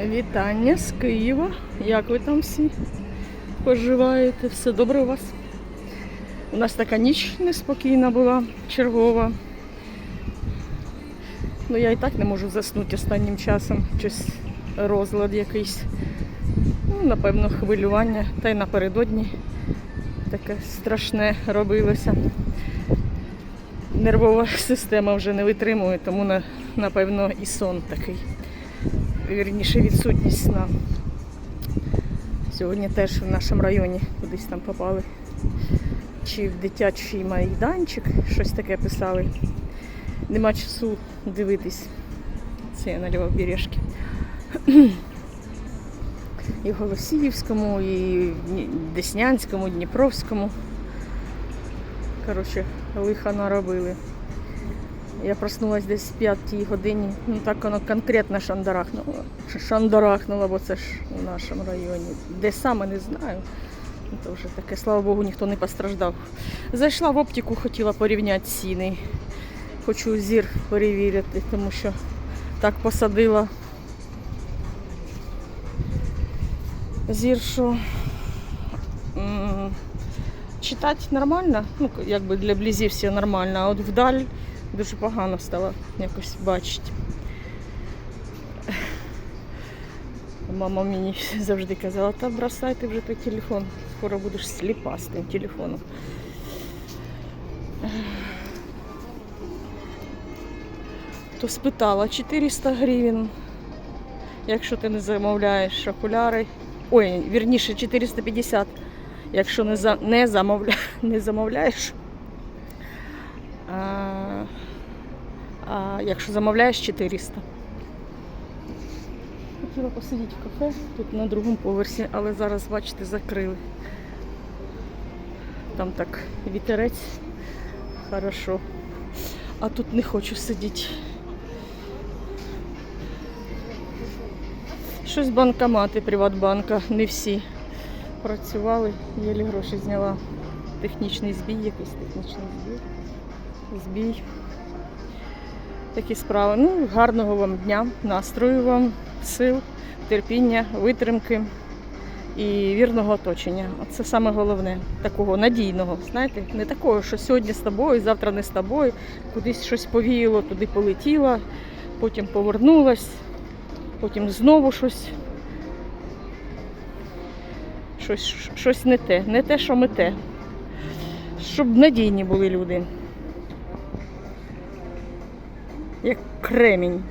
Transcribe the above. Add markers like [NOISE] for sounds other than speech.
Вітання з Києва. Як ви там всі поживаєте? Все добре у вас? У нас така ніч неспокійна була, чергова. Ну я і так не можу заснути останнім часом. Щось розлад якийсь. Ну, напевно, хвилювання. Та й напередодні таке страшне робилося. Нервова [LAUGHS] система вже не витримує, тому напевно і сон такий вірніше відсутність сна. Сьогодні теж в нашому районі кудись там попали. Чи в дитячий майданчик, щось таке писали. Нема часу дивитись. Це я на Лівобережці. І в Голосіївському, і в Деснянському, Дніпровському. Коротше, лиха наробили. Я проснулась десь в п'ятій годині. Ну так воно конкретно шандарахнуло. Шандарахнуло, бо це ж у нашому районі. Де саме не знаю. Ну, То вже таке, слава Богу, ніхто не постраждав. Зайшла в оптику, хотіла порівняти ціни. Хочу зір перевірити, тому що так посадила. Зір, що читати нормально, ну якби для близів все нормально, а от вдаль дуже погано стало якось бачити. Мама мені завжди казала, та бросай ти вже той телефон, скоро будеш сліпа з тим телефоном. То спитала 400 гривень, якщо ти не замовляєш окуляри. Ой, вірніше 450, якщо не, за, не, замовля, [LAUGHS] не замовляєш. А, а якщо замовляєш 400. Хотіла посидіти в кафе тут на другому поверсі, але зараз, бачите, закрили. Там так вітерець. Хорошо. А тут не хочу сидіти. Щось банкомати Приватбанка, не всі працювали, єлі гроші зняла. Технічний збій, якийсь технічний збій. Збій. Такі справи. Ну, гарного вам дня, настрою вам, сил, терпіння, витримки і вірного оточення. Це саме головне, такого надійного. Знаєте, не такого, що сьогодні з тобою, завтра не з тобою, кудись щось повіяло, туди полетіла, потім повернулась, потім знову щось. Щось, щось не те, не те, що ми те. Щоб надійні були люди. Як кремінь.